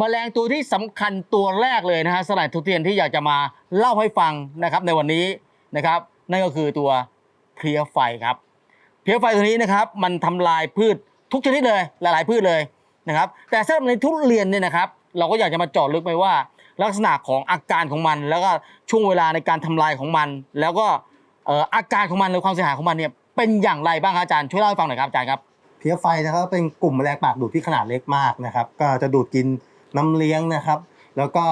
มแมลงตัวที่สำคัญตัวแรกเลยนะฮะสลายทุเรียนที่อยากจะมาเล่าให้ฟังนะครับในวันนี้นะครับ นั่นก็คือตัวเพลี้ยไฟครับ เพลี้ยไฟตัวนี้นะครับมันทำลายพืชทุกชนิดเลยหลาย ๆ พืชเลยนะครับ แต่สำหรับในทุเรียนเนี่ยนะครับ เราก็อยากจะมาเจาะลึกไปว่า ลักษณะของอาการของมัน แล้วก็ช่วงเวลาในการทำลายของมัน แล้วก็เอ่ออาการของมันหรือความเสียหายของมันเนี่ยเป็นอย่างไรบ้างครับอาจารย์ช่วยเล่าให้ฟังหน่อยครับอาจารย์ครับ เพลี้ยไฟนะครับเป็นกลุ่มแมลงปากดูดที่ขนาดเล็กมากนะครับ ก็จะดูดกิน น้ำเลี้ยงนะครับ แล้วก็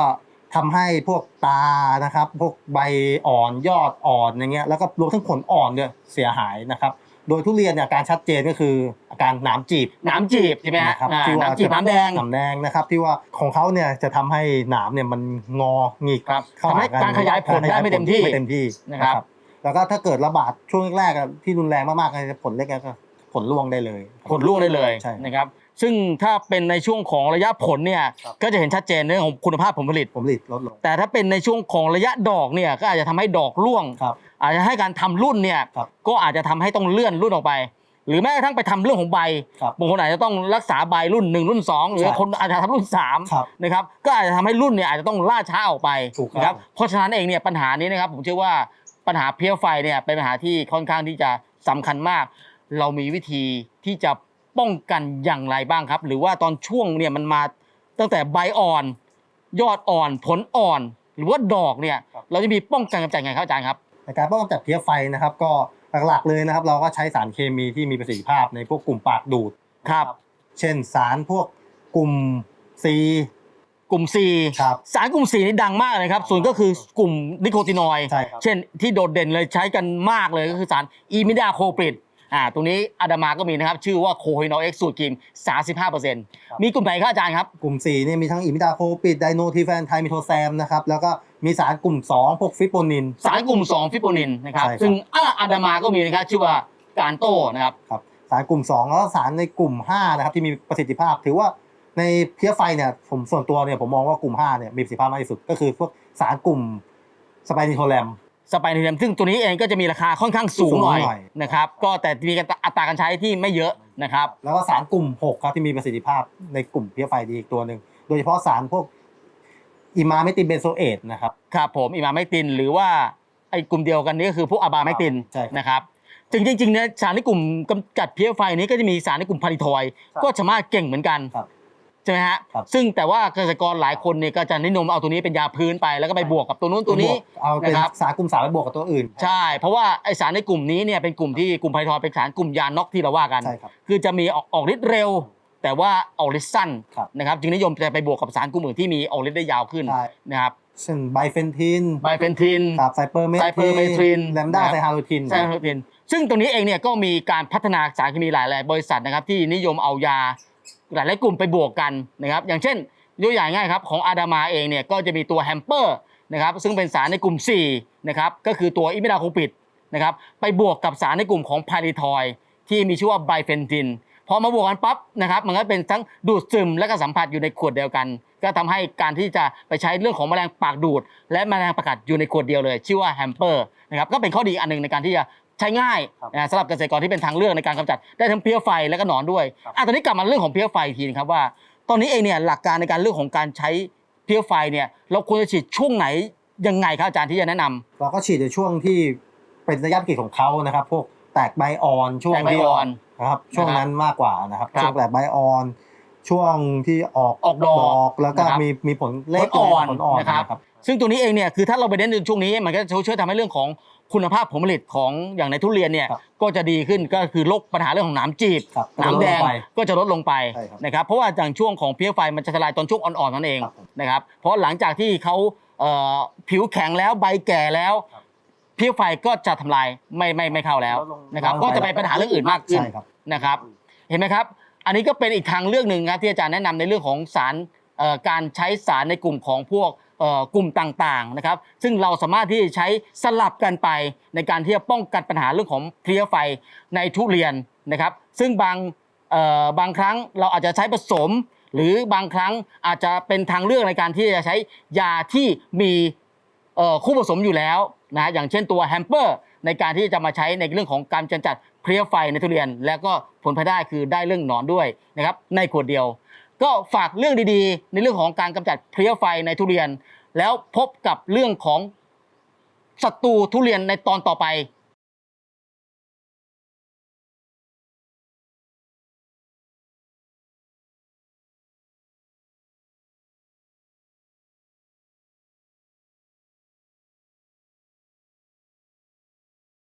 ทำให้พวกตานะครับ พวกใบอ่อนยอดอ่อนอย่างเงี้ยแล้วก็รวมทั้งผลอ่อนเนี่ยเสียหายนะครับ โดยทุเรียนเนี่ยอาการชัดเจนก็คืออาการหนามจีบน้ำจีบใช่ไหมฮะนะครับอ่าที่ว่าน้ำจีบน้ำแดงหนามแดงนะครับ ที่ว่าของเขาเนี่ยจะทำให้หนามเนี่ยมันงอหงิก ครับเข้าทำให้หากันการขยายผลได้ไม่เต็มที่ ไม่เต็มที่นะครับแล้วก็ถ้าเกิดระบาดช่วงแรกๆอะที่รุนแรงมากๆเลยผลเล็กก็ผลร่วงได้เลย ผลร่วงได้เลยใช่ นะครับ ซึ่งถ้าเป็นในช่วงของระยะผลเนี่ยครับ ก็จะเห็นชัดเจนเรื่องของคุณภาพผลผลิต ผลผลิตลดลง แต่ถ้าเป็นในช่วงของระยะดอกเนี่ยก็อาจจะทำให้ดอกร่วง ครับ อาจจะให้การทำรุ่นเนี่ยครับก็อาจจะทำให้ต้องเลื่อนรุ่นออกไป หรือแม้กระทั่งไปทำเรื่องของใบครับบางคนอาจจะต้องรักษาใบรุ่น 1 รุ่น 2 หรือใช่ คนอาจจะทำรุ่นครับ3นะครับก็อาจจะทำให้รุ่นเนี่ยอาจจะต้องล่าช้าออกไปถูกครับ นะครับเพราะฉะนั้นเองเนี่ยปัญหานี้นะครับผมเชื่อว่าปัญหาเพลี้ยไฟเนี่ยเป็นปัญหาที่ค่อนข้างที่จะสำคัญมาก เรามีวิธีที่จะ ป้องกันอย่างไรบ้างครับ หรือว่าตอนช่วงเนี่ยมันมาตั้งแต่ใบอ่อน ยอดอ่อนผลอ่อน หรือว่าดอกเนี่ยครับเราจะมีป้องกันกำจัดไงครับอาจารย์ครับในการป้องกันจับเพลี้ยไฟนะครับ ก็หลักๆเลยนะครับ เราก็ใช้สารเคมีที่มีประสิทธิภาพในพวกกลุ่มปากดูดครับ เช่นสารพวกกลุ่ม C กลุ่ม C ครับสารกลุ่ม C นี่ดังมากเลยครับ ส่วนก็คือกลุ่มนิโคตินอยด์ใช่ครับเช่นที่โดดเด่นเลยใช้กันมากเลยก็คือสารอีมิดาโคปริด อ่าตรงนี้อาดามาก็มีนะครับ ชื่อว่าโคฮินอลเอ็กซ์สูตรครีม35%มีกลุ่มไหนครับอาจารย์ครับ กลุ่ม4เนี่ยมีทั้งอิมิดาโคปิดไดโนทีแฟนไทมิโทแซมนะครับ แล้วก็มีสารกลุ่ม 2 พวกฟิปโปนิน สารกลุ่ม 2 ฟิโปนินนะครับใช่ครับซึ่งอ่าอาดามาก็มีนะครับ ชื่อว่าการโต้นะครับครับสารกลุ่ม 2 แล้วก็สารในกลุ่ม 5 นะครับ ที่มีประสิทธิภาพ ถือว่าในเพลี้ยไฟเนี่ยผมส่วนตัวเนี่ยผมมองว่ากลุ่ม 5 เนี่ยมีประสิทธิภาพมากที่สุด ก็คือพวกสารกลุ่มสไปนิโทแรม สไปนิเทมซึ่งตัวนี้เองก็จะมีราคาค่อนข้างสูงหน่อยสูงหน่อย นะครับก็แต่มีอัตราการใช้ที่ไม่เยอะนะครับ แล้วก็สารกลุ่ม 6 ครับที่มีประสิทธิภาพในกลุ่มเพลี้ยไฟดีอีกตัวหนึ่ง โดยเฉพาะสารพวกอิมาเมตินเบนโซเอตนะครับ ครับผมอิมาไมตินหรือว่าไอ้กลุ่มเดียวกันนี้ก็คือพวกอะบาไมตินใช่ครับนะครับจริงจริงๆเนี่ยสารในกลุ่มกำจัดเพี้ยไฟนี้ก็จะมีสารในกลุ่มพาริทอยด์ครับก็สามารถเก่งเหมือนกันครับ ใช่ไหมฮะ ครับ ซึ่งแต่ว่าเกษตรกรหลายคนเนี่ยก็จะนิยมเอาตัวนี้เป็นยาพื้นไปแล้วก็ไปบวกกับตัวนู้นตัวนี้ เอาเป็นนะครับ สารกลุ่มสามไปบวกกับตัวอื่น ใช่ เพราะว่าไอสารในกลุ่มนี้เนี่ยเป็นกลุ่มที่กลุ่มพาริทอยด์เป็นสารกลุ่มยาน็อกที่เราว่ากัน ใช่ครับ คือจะมีออกออกฤทธิ์เร็ว แต่ว่าออกฤทธิ์สั้นครับ นะครับจึงนิยมจะไปบวกกับสารกลุ่มอื่นที่มีออกฤทธิ์ได้ยาวขึ้นใช่นะครับเช่นไบเฟนทินไบเฟนทิน ครับไซเปอร์เมไซเปอร์เมทรินแลมด้านะครับไซฮาโลทิน ใช่ครับพี่ซึ่งตรงนี้เองเนี่ยก็มีการพัฒนาสารเคมีหลาย ๆ บริษัทนะครับที่นิยมเอายา หลายๆกลุ่มไปบวกกันนะครับอย่างเช่นยกอย่างง่ายครับของอาดามาเองเนี่ยก็จะมีตัวแฮมเปอร์นะครับซึ่งเป็นสารในกลุ่ม4นะครับก็คือตัวอิมิดาโคปิดนะครับไปบวกกับสารในกลุ่มของพาริทอยที่มีชื่อว่าไบเฟนตินพอมาบวกกันปั๊บนะครับมันก็เป็นทั้งดูดซึมและก็สัมผัสอยู่ในขวดเดียวกัน ก็ทำให้การที่จะไปใช้เรื่องของแมลงปากดูด และแมลงประกัดอยู่ในขวดเดียวเลย ชื่อว่าแฮมเปอร์นะครับก็เป็นข้อดีอันหนึ่งในการที่จะ ใช้ง่ายครับนะสำหรับเกษตรกรที่เป็นทางเลือกในการกำจัดได้ทั้งเพลี้ยไฟและก็หนอนด้วยครับ อะตอนนี้กลับมาเรื่องของเพลี้ยไฟอีกทีนะครับว่า ตอนนี้เองเนี่ยหลักการในการเรื่องของการใช้เพลี้ยไฟเนี่ยเราควรจะฉีดช่วงไหนยังไงครับอาจารย์ที่จะแนะนำ เราก็ฉีดในช่วงที่เป็นระยะกิจของเขานะครับ พวกแตกใบอ่อนช่วงแตกใบที่อ่อนนะครับ ช่วงนั้นมากกว่านะครับครับช่วงแตกใบอ่อน ช่วงที่ออกออกดอกแล้วก็นะครับมีมีผลเล็กผลอ่อนผลอ่อนนะครับ นะครับ ซึ่งตัวนี้เองเนี่ยคือถ้าเราไปเน้นในช่วงนี้มันก็จะช่วยทำให้เรื่องของคุณภาพผลผลิตของอย่างในทุเรียนเนี่ยครับก็จะดีขึ้นก็คือโรคปัญหาเรื่องของหนามจีบครับหนามแดงก็จะลไปก็จะลดลงไปใช่ครับนะครับเพราะว่าอย่างช่วงของเพลี้ยไฟมันจะทลายตอนช่วงอ่อนๆนั่นเองครับผมนะครับเพราะหลังจากที่เขาเอ่อผิวแข็งแล้วใบแก่แล้ว ครับ เพลี้ยไฟก็จะทำลายไม่ไม่ไม่เข้าแล้วลดลงนะครับลดลงก็จะไปปัญหาเรื่องอื่นมากขึ้น ใช่ครับ นะครับเห็นไหมครับ อันนี้ก็เป็นอีกทางเลือกหนึ่งครับที่อาจารย์แนะนำในเรื่องของสารเอ่อ การใช้สารในกลุ่มของพวกกลุ่มต่างๆนะครับ ซึ่งเราสามารถที่จะใช้สลับกันไปในการที่จะป้องกันปัญหาเรื่องของเพลี้ยไฟในทุเรียนนะครับ ซึ่งบางบางครั้งเราอาจจะใช้ผสม หรือบางครั้งอาจจะเป็นทางเลือกในการที่จะใช้ยาที่มีคู่ผสมอยู่แล้วนะอย่างเช่นตัวแฮมเปอร์ในการที่จะมาใช้ในเรื่องของการกำจัดเพลี้ยไฟในทุเรียน แล้วก็ผลพลอยได้คือได้เรื่องหนอนด้วยนะครับในขวดเดียว ก็ฝากเรื่องดีๆ ในเรื่องของการกำจัดเพลี้ยไฟในทุเรียน แล้วพบกับเรื่องของศัตรูทุเรียนในตอนต่อไป